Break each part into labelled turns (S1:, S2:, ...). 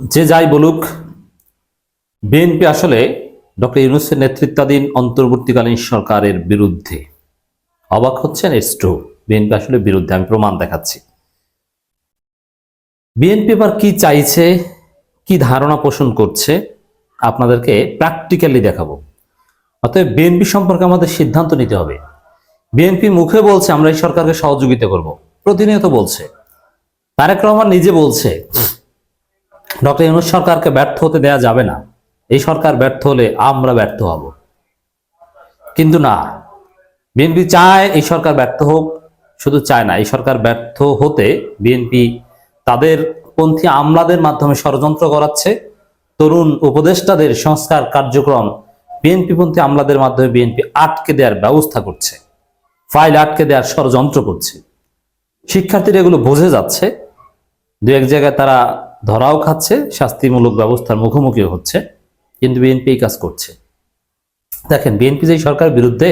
S1: যে যাই বলুক, বিএনপি আসলে ডক্টর ইউনুসের নেতৃত্বাধীন অন্তর্বর্তীকালীন সরকারের বিরুদ্ধে। অবাক হচ্ছেন ইটস বিএনপি আসলে বিরুদ্ধে, আমি প্রমাণ দেখাচ্ছি। বিএনপি এবার কি চাইছে, কি ধারণা পোষণ করছে, আপনাদেরকে প্র্যাকটিক্যালি দেখাবো। অতএব বিএনপি সম্পর্কে আমাদের সিদ্ধান্ত নিতে হবে। বিএনপি মুখে বলছে, আমরা এই সরকারকে সহযোগিতা করব। প্রতিনিয়ত বলছে। তারেক রহমান নিজে বলছে ডক্টর ইউনুস সরকারকে ব্যর্থ হতে দেয়া যাবে না। এই সরকার ব্যর্থ হলে আমরা ব্যর্থ হব। কিন্তু না, বিএনপি চায় এই সরকার ব্যর্থ হোক, শুধু চায় না, এই সরকার ব্যর্থ হতে বিএনপি তাদের পন্থী আমলাদের মাধ্যমে ষড়যন্ত্র করাচ্ছে। তরুণ উপদেষ্টাদের সংস্কার কার্যক্রম বিএনপি পন্থী আমলাদের মাধ্যমে বিএনপি আটকে দেওয়ার ব্যবস্থা করছে, ফাইল আটকে দেওয়ার ষড়যন্ত্র করছে। শিক্ষার্থীরা এগুলো বোঝে যাচ্ছে। দু এক জায়গায় তারা ধরাও খাচ্ছে, শাস্তিমূলক ব্যবস্থার মুখোমুখি হচ্ছে, কিন্তু বিএনপি কাজ করছে। দেখেন বিএনপি যে এই সরকারের বিরুদ্ধে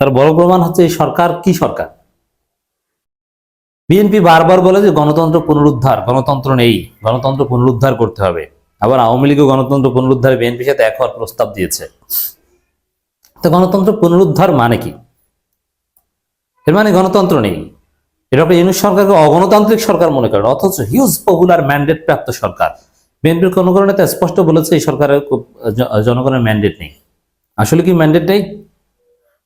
S1: তার বড় প্রমাণ হচ্ছে এই সরকার কি সরকার? বিএনপি বারবার বলে যে গণতন্ত্র পুনরুদ্ধার, গণতন্ত্র নেই, গণতন্ত্র পুনরুদ্ধার করতে হবে। আবার আওয়ামী লীগও গণতন্ত্র পুনরুদ্ধারে বিএনপির সাথে এক হওয়ার প্রস্তাব দিয়েছে। তো গণতন্ত্র পুনরুদ্ধার মানে কি? এর মানে গণতন্ত্র নেই। একটা ইউনিট সরকারকে অগণতান্ত্রিক সরকার মনে করেন? অথচ হিউজ পপুলার ম্যান্ডেট প্রাপ্ত সরকার। বিএনপির কোনো কারণে তো স্পষ্ট বলেছে এই সরকারের জনগণের ম্যান্ডেট নেই। আসলে কি ম্যান্ডেট নেই?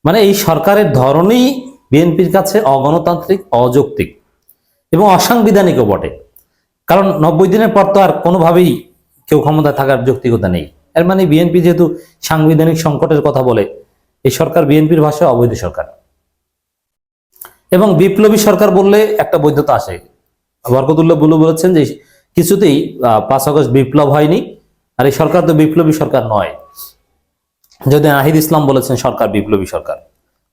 S1: মানে এই সরকারের ধরনই বিএনপির কাছে অগণতান্ত্রিক, অযৌক্তিক এবং অসাংবিধানিকও বটে। কারণ নব্বই দিনের পর তো আর কোনোভাবেই কেউ ক্ষমতা থাকার যৌক্তিকতা নেই। এর মানে বিএনপি যেহেতু সাংবিধানিক সংকটের কথা বলে, এই সরকার বিএনপির ভাষায় অবৈধ সরকার। এবং বিপ্লবী সরকার বললে একটা বৈধতা আসে। বরকতুল্লাহ বুলু বলেছেন যে কিছুতেই পাঁচ আগস্ট বিপ্লব হয়নি, আর এই সরকার তো বিপ্লবী সরকার নয়। যদি নাহিদ ইসলাম বলেছেন, সরকার বিপ্লবী সরকার।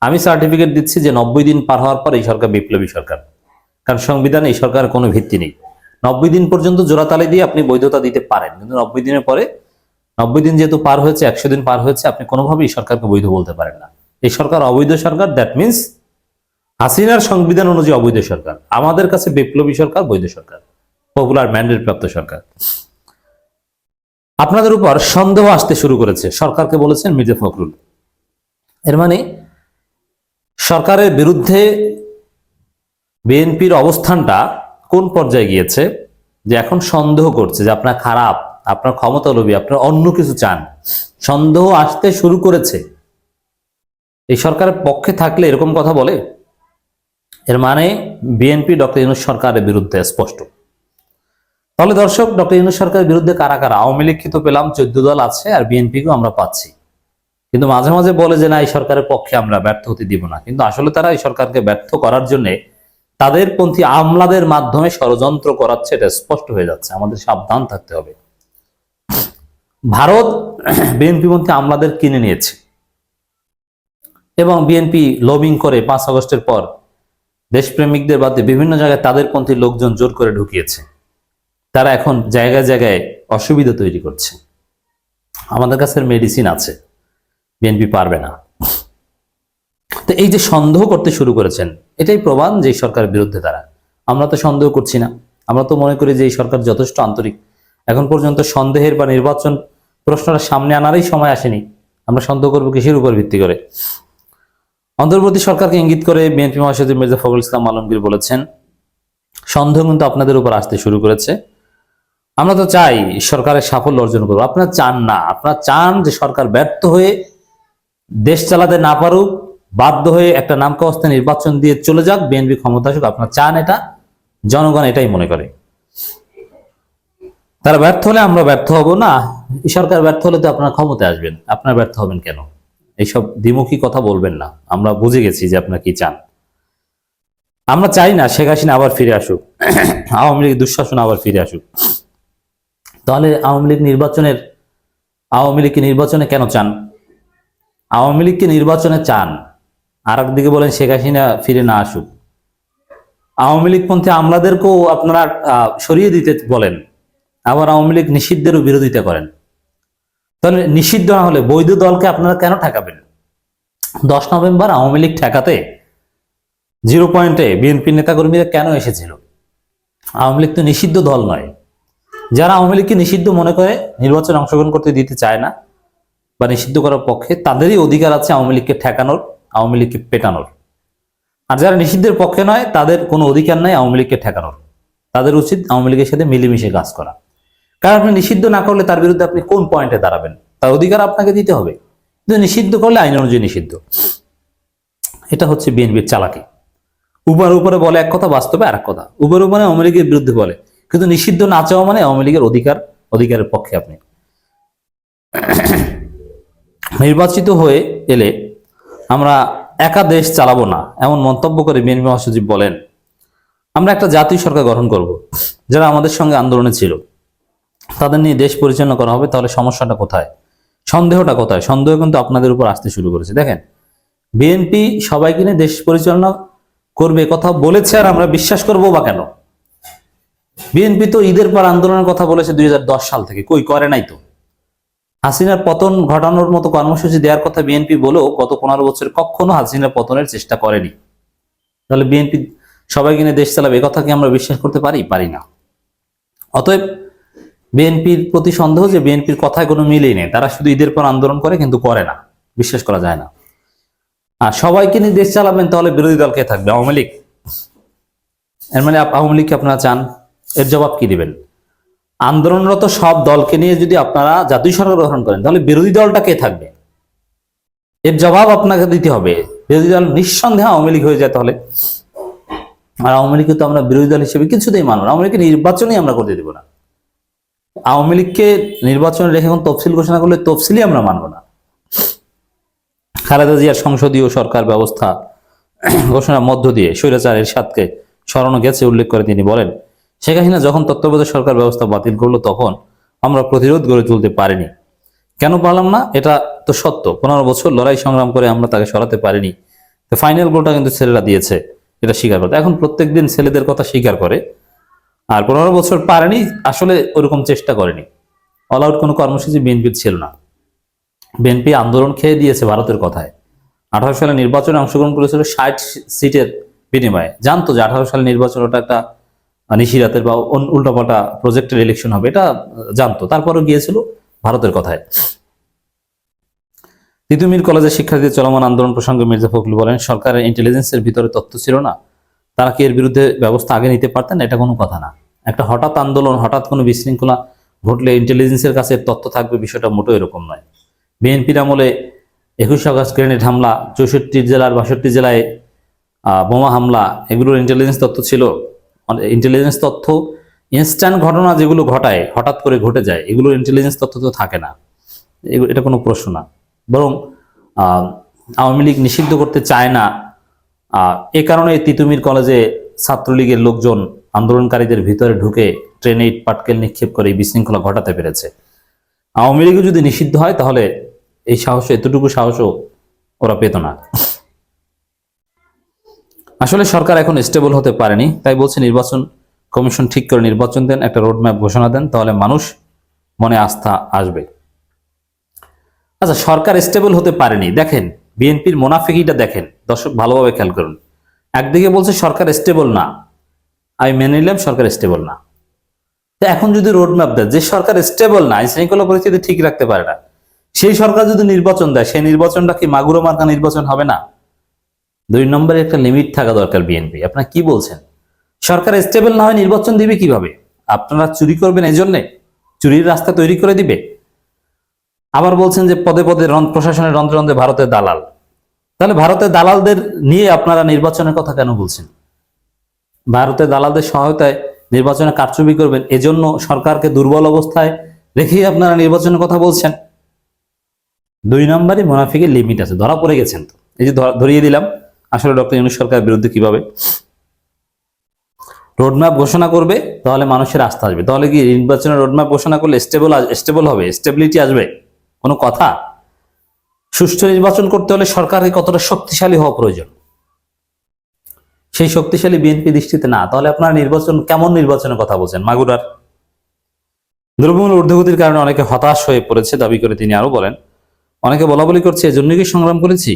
S1: আমি সার্টিফিকেট দিচ্ছি যে নব্বই দিন পার হওয়ার পর এই সরকার বিপ্লবী সরকার। কারণ সংবিধান এই সরকারের কোনো ভিত্তি নেই। নব্বই দিন পর্যন্ত জোড়াতালি দিয়ে আপনি বৈধতা দিতে পারেন, কিন্তু নব্বই দিনের পরে, নব্বই দিন যেহেতু পার হয়েছে, একশো দিন পার হয়েছে, আপনি কোনোভাবেই সরকারকে বৈধ বলতে পারেন না। এই সরকার অবৈধ সরকার দ্যাট মিনস হাসিনার সংবিধান অনুযায়ী অবৈধ সরকার, আমাদের কাছে বিপ্লবী সরকার, বৈধ সরকার পপুলার ম্যান্ডেট প্রাপ্ত সরকার। আপনাদের উপর সন্দেহ আসতে শুরু করেছে, সরকারকে বলেছেন মির্জা ফখরুল। এর মানে সরকারের বিরুদ্ধে বিএনপির অবস্থানটা কোন পর্যায়ে গিয়েছে, যে এখন সন্দেহ করছে, যে আপনার খারাপ, আপনার ক্ষমতা লোভী আপনার অন্য কিছু চান। সন্দেহ আসতে শুরু করেছে। এই সরকারের পক্ষে থাকলে এরকম কথা বলে? এর মানে বিএনপি ডক্টর ইউনুস সরকারের বিরুদ্ধে স্পষ্ট। তাহলে দর্শক, ডক্টর ইউনুস সরকারের বিরুদ্ধে কারা কারা? আওয়ামী লীগ তো পেলাম, চোদ্দ দল আছে আর বিএনপিকেও আমরা পাচ্ছি। কিন্তু মাঝে মাঝে বলে যে না, এই সরকারের পক্ষে আমরা ব্যর্থ হতে দিব না। কিন্তু আসলে তারা এই সরকারকে ব্যর্থ করার জন্য তাদের পন্থী আমলাদের মাধ্যমে ষড়যন্ত্র করাচ্ছে, এটা স্পষ্ট হয়ে যাচ্ছে। আমাদের সাবধান থাকতে হবে। ভারত বিএনপি পন্থী আমলাদের কিনে নিয়েছে। এবং বিএনপি লবিং করে পাঁচ আগস্টের পর দেশপ্রেমিকদের বাদে বিভিন্ন জায়গায় তাদের পন্থী লোকজন জোর করে ঢুকিয়েছে। তারা এখন জায়গায় জায়গায় অসুবিধা তৈরি করছে। আমাদের কাছে মেডিসিন আছে। বিএনপি পারবে না। তো এই যে সন্দেহ করতে শুরু করেছেন, এটাই প্রমাণ যে সরকারের বিরুদ্ধে তারা। আমরা তো সন্দেহ করছি না। আমরা তো মনে করি যে এই সরকার যথেষ্ট আন্তরিক। এখন পর্যন্ত সন্দেহের বা নির্বাচন প্রশ্নটা সামনে আনারই সময় আসেনি। আমরা সন্দেহ করব কিসের উপর ভিত্তি করে? অন্তর্বর্তী সরকারকে ইঙ্গিত করে বিএনপি মহাসচিব মির্জা ফখরুল ইসলাম আলমগীর বলেছেন, সন্দেহ কিন্তু আপনাদের উপর আসতে শুরু করেছে। আমরা তো চাই সরকারের সাফল্য অর্জন করব আপনারা চান না। আপনারা চান যে সরকার ব্যর্থ হয়ে দেশ চালাতে না পারুক, বাধ্য হয়ে একটা নামকা নির্বাচন দিয়ে চলে যাক, বিএনপি ক্ষমতা আসুক। আপনারা চান এটা, জনগণ এটাই মনে করে। তারা ব্যর্থ হলে আমরা ব্যর্থ হব না। সরকার ব্যর্থ হলে তো আপনারা ক্ষমতায় আসবেন। আপনারা ব্যর্থ হবেন কেন? এইসব দ্বিমুখী কথা বলবেন না। আমরা বুঝে গেছি যে আপনার কি চান। আমরা চাই না শেখ হাসিনা আবার ফিরে আসুক। আওয়ামী লীগ দুঃশাসন আবার ফিরে আসুক। তাহলে আওয়ামী লীগ নির্বাচনের, আওয়ামী লীগকে নির্বাচনে কেন চান? আওয়ামী লীগকে নির্বাচনে চান। আর একদিকে বলেন শেখ হাসিনা ফিরে না আসুক। আওয়ামী লীগপন্থী আমলাদেরকেও আপনারা সরিয়ে দিতে বলেন। আবার আওয়ামী লীগ নিষিদ্ধেরও বিরোধিতা করেন। তাহলে নিষিদ্ধ না হলে বৈধ দলকে আপনারা কেন ঠেকাবেন? দশ নভেম্বর আওয়ামী লীগ ঠেকাতে জিরো পয়েন্টে বিএনপি নেতাকর্মীরা কেন এসেছিল? আওয়ামী লীগ তো নিষিদ্ধ দল নয়। যারা আওয়ামী লীগকে নিষিদ্ধ মনে করে নির্বাচনে অংশগ্রহণ করতে দিতে চায় না বা নিষিদ্ধ করার পক্ষে, তাদেরই অধিকার আছে আওয়ামী লীগকে ঠেকানোর, আওয়ামী লীগকে পেটানোর। আর যারা নিষিদ্ধের পক্ষে নয়, তাদের কোনো অধিকার নাই আওয়ামী লীগকে ঠেকানোর। তাদের উচিত আওয়ামী লীগের সাথে মিলেমিশে কাজ করা। কারণ আপনি নিষিদ্ধ না করলে তার বিরুদ্ধে আপনি কোন পয়েন্টে দাঁড়াবেন? তার অধিকার আপনাকে দিতে হবে। কিন্তু নিষিদ্ধ করলে আইন অনুযায়ী নিষিদ্ধ। এটা হচ্ছে বিএনপির চালাকি। উপর উপরে বলে এক কথা, বাস্তবে আর এক কথা। উপর উপরে আওয়ামী লীগের বিরুদ্ধে বলে। কিন্তু নিষিদ্ধ না চাওয়া মানে আওয়ামী লীগের অধিকার, অধিকারের পক্ষে আপনি। নির্বাচিত হয়ে এলে আমরা একা দেশ চালাবো না, এমন মন্তব্য করে বিএনপি মহাসচিব বলেন। আমরা একটা জাতীয় সরকার গঠন করব, যারা আমাদের সঙ্গে আন্দোলনে ছিল। তাদের নিয়ে দেশ পরিচালনা করা হবে, তাহলে সমস্যাটা কোথায়? সন্দেহটা কোথায়? সন্দেহ কিন্তু আপনাদের উপর আসতে শুরু করেছে। দেখেন বিএনপি সবাইকে নিয়ে দেশ পরিচালনা করবে কথা বলেছে আর আমরা বিশ্বাস করব বা কেন? বিএনপি তো ঈদের পর আন্দোলনের কথা বলেছে দুই হাজার দশ সাল থেকে, কই করে নাই তো? হাসিনার পতন ঘটানোর মতো কর্মসূচি দেওয়ার কথা বিএনপি বলেও গত পনেরো বছর কখনো হাসিনার পতনের চেষ্টা করেনি। তাহলে বিএনপি সবাইকে নিয়ে দেশ চালাবে, এ কথা কি আমরা বিশ্বাস করতে পারি? পারি না। অতএব বিএনপির প্রতি সন্দেহ যে বিএনপির কথায় কোনো মিলেই নেই। তারা শুধু ঈদের পর আন্দোলন করে কিন্তু করে না। বিশ্বাস করা যায় না। আর সবাইকে নিয়ে দেশ চালাবেন তাহলে বিরোধী দল কে থাকবে? আওয়ামী লীগ। এর মানে আওয়ামী লীগকে আপনারা চান। এর জবাব কি দিবেন? আন্দোলনরত সব দলকে নিয়ে যদি আপনারা জাতীয় সরকার গ্রহণ করেন, তাহলে বিরোধী দলটা কে থাকবে? এর জবাব আপনাকে দিতে হবে। বিরোধী দল নিঃসন্দেহে আওয়ামী লীগ হয়ে যায় তাহলে। আর আওয়ামী লীগকে তো আমরা বিরোধী দল হিসেবে কিছুতেই মানব না। আওয়ামী লীগকে নির্বাচনই আমরা করতে দেবো না। আওয়ামী লীগকে নির্বাচনে রেখে এখন তফসিল ঘোষণা করলে তফসিলই আমরা মানব না। খালেদা জিয়ার সংসদীয় সরকার ব্যবস্থা ঘোষণার মধ্য দিয়ে স্বৈরাচার এরশাদকে স্মরণ গেছে উল্লেখ করে তিনি বলেন, শেখ হাসিনা যখন তত্ত্বাবধায়ক সরকার ব্যবস্থা বাতিল করল তখন আমরা প্রতিরোধ গড়ে তুলতে পারিনি। কেন পারলাম না? এটা তো সত্য। পনেরো বছর লড়াই সংগ্রাম করে আমরা তাকে সরাতে পারিনি। ফাইনাল গোলটা কিন্তু ছেলেরা দিয়েছে। এটা স্বীকার করতে। এখন প্রত্যেকদিন ছেলেদের কথা স্বীকার করে। আর পনেরো বছর পারেনি, আসলে ওরকম চেষ্টা করেনি। অল আউট কোনো কর্মসূচি বিএনপির ছিল না। বিএনপি আন্দোলন খেয়ে দিয়েছে ভারতের কথায়। আঠারো সালে নির্বাচনে অংশগ্রহণ করেছিল ষাট সিটের বিনিময়ে। জানতো যে আঠারো সালে নির্বাচন ওটা একটা নিশিরাতের বা অন- উল্টাপাল্টা প্রজেক্টের ইলেকশন হবে, এটা জানতো। তারপরেও গিয়েছিল ভারতের কথায়। তিতুমির কলেজের শিক্ষার্থীদের চলমান আন্দোলন প্রসঙ্গে মির্জা ফখরুল বলেন, সরকারের ইন্টেলিজেন্সের ভিতরে তথ্য ছিল না। তারা কি এর বিরুদ্ধে ব্যবস্থা আগে নিতে পারতেন? এটা কোনো কথা না। একটা হঠাৎ আন্দোলন, হঠাৎ কোনো বিশৃঙ্খলা ঘটলে ইন্টেলিজেন্সের কাছে তথ্য থাকবে, বিষয়টা মোটেও এরকম নয়। বিএনপির আমলে একুশ আগস্ট গ্রেনেড হামলা, চৌষট্টি জেলার বাষট্টি জেলায় বোমা হামলা, এগুলোর ইন্টেলিজেন্স তথ্য ছিল। ইন্টেলিজেন্স তথ্য ইনস্ট্যান্ট ঘটনা যেগুলো ঘটায়, হঠাৎ করে ঘটে যায়, এগুলোর ইন্টেলিজেন্স তথ্য তো থাকে না। এটা কোনো প্রশ্ন না। বরং আওয়ামী লীগ নিষিদ্ধ করতে চায় না এ কারণে তিতুমির কলেজে ছাত্রলীগের লোকজন আন্দোলনকারীদের ভিতরে ঢুকে ট্রেনে ইট পাটকেল নিক্ষেপ করে এই বিশৃঙ্খলা ঘটাতে পেরেছে। আওয়ামী লীগও যদি নিষিদ্ধ হয়, তাহলে এই সাহস, এতটুকু সাহসও ওরা পেত না। আসলে সরকার এখন স্টেবল হতে পারেনি। তাই বলছে, নির্বাচন কমিশন ঠিক করে নির্বাচন দেন, একটা রোডম্যাপ ঘোষণা দেন, তাহলে মানুষ মনে আস্থা আসবে। আচ্ছা সরকার স্টেবল হতে পারেনি। দেখেন, বিএনপির মোনাফিকিটা দেখেন। দর্শক ভালোভাবে খেয়াল করুন। একদিকে বলছে সরকার স্টেবল না। আমি মেনে নিলাম সরকার স্টেবল না। তো এখন যদি রোডম্যাপ দেয়, যে সরকার স্টেবল না আইন শৃঙ্খলা পরিস্থিতি ঠিক রাখতে পারে না। সেই সরকার যদি নির্বাচন দেয়, সেই নির্বাচনটা কি মাগুরো মার্কা নির্বাচন হবে না? দুই নম্বরে একটা লিমিট থাকা দরকার বিএনপি আপনারা কি বলছেন? সরকার স্টেবল না হয় নির্বাচন দিবে কীভাবে? আপনারা চুরি করবেন এই জন্যে চুরির রাস্তা তৈরি করে দিবে? আবার বলছেন যে পদে পদে প্রশাসনের রন্ধ্রে ভারতের দালাল। তাহলে ভারতের দালালদের নিয়ে আপনারা নির্বাচনের কথা কেন বলছেন? ভারতের দালালদের সহায়তায় নির্বাচনে কারচুপি করবেন, এজন্য সরকারকে দুর্বল অবস্থায় রেখেই আপনারা নির্বাচনের কথা বলছেন। দুই নম্বরে মোনাফিকের লিমিট আছে, ধরা পড়ে গেছেন তো। এই যে ধরা- ধরিয়ে দিলাম, আসলে ডক্টর ইউনুস সরকারের বিরুদ্ধে কীভাবে? রোডম্যাপ ঘোষণা করবে, তাহলে মানুষের আস্থা আসবে। তাহলে কি নির্বাচনের রোডম্যাপ ঘোষণা করলে স্টেবল স্টেবল হবে স্টেবিলিটি আসবে? কোনো কথা? সুষ্ঠু নির্বাচন করতে হলে সরকারকে কতটা শক্তিশালী হওয়া প্রয়োজন? সেই শক্তিশালী বিএনপি দৃষ্টিতে না, তাহলে আপনারা নির্বাচন, কেমন নির্বাচনের কথা বলছেন? মাগুরার দ্রব্যমূল্য ঊর্ধ্বগতির কারণে অনেকে হতাশ হয়ে পড়েছে, দাবি করে তিনি আরও বলেন। অনেকে বলা বলি করছে এজন্য কি সংগ্রাম করেছি?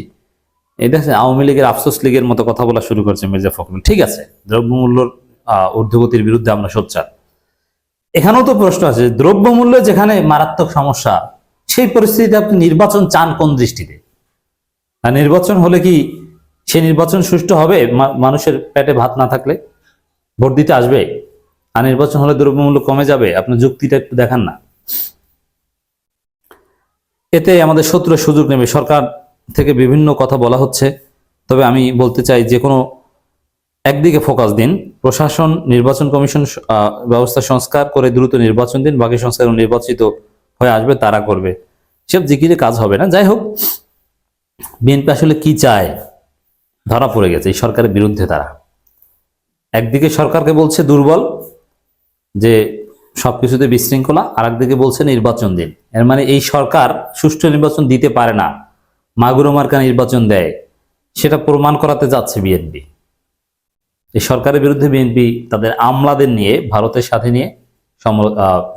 S1: এই দেখছে আওয়ামী লীগের, আফসোস লীগের মতো কথা বলা শুরু করছে মির্জা ফখরুল। ঠিক আছে, দ্রব্যমূল্যর ঊর্ধ্বগতির বিরুদ্ধে আমরা সোচ্চার। এখানেও তো প্রশ্ন আছে, দ্রব্যমূল্য যেখানে মারাত্মক সমস্যা সেই পরিস্থিতিতে আপনি নির্বাচন চান কোন দৃষ্টিতে? আর নির্বাচন হলে কি সে নির্বাচন সুষ্ঠু হবে মানুষের পেটে ভাত না থাকলে? ভোট দিতে আসবে, আর নির্বাচন হলে দ্রব্যমূল্য কমে যাবে, আপনার যুক্তিটা একটু দেখান না। এতে আমাদের শত্রুর সুযোগ নেবে, সরকার থেকে বিভিন্ন কথা বলা হচ্ছে, তবে আমি বলতে চাই যে কোনো একদিকে ফোকাস দিন, প্রশাসন, নির্বাচন কমিশন ব্যবস্থা সংস্কার করে দ্রুত নির্বাচন দিন, বাকি সংস্কার নির্বাচিত হয়ে আসবে, তারা করবে। সব জিকিরে কাজ হবে না। যাই হোক বিএনপি আসলে কি চায়? ধরা পড়ে গেছে, এই সরকারের বিরুদ্ধে তারা। একদিকে সরকারকে বলছে দুর্বল, যে সবকিছুতে বিশৃঙ্খলা আর একদিকে বলছে নির্বাচন দিন। এর মানে এই সরকার সুষ্ঠু নির্বাচন দিতে পারে না। মাগুরো মার্কা নির্বাচন দেয়। সেটা প্রমাণ করাতে যাচ্ছে বিএনপি এই সরকারের বিরুদ্ধে বিএনপি তাদের আমলাদের নিয়ে, ভারতের সাথে নিয়ে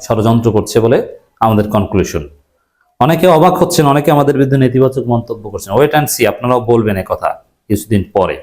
S1: ষড়যন্ত্র করছে বলে আমাদের কনক্লুশন অনেকে অবাক হচ্ছেন, অনেকে আমাদের বিরুদ্ধে নেতিবাচক মন্তব্য করছেন। ওয়েট অ্যান্ড সি আপনারাও বলবেন কথা কিছুদিন পরে।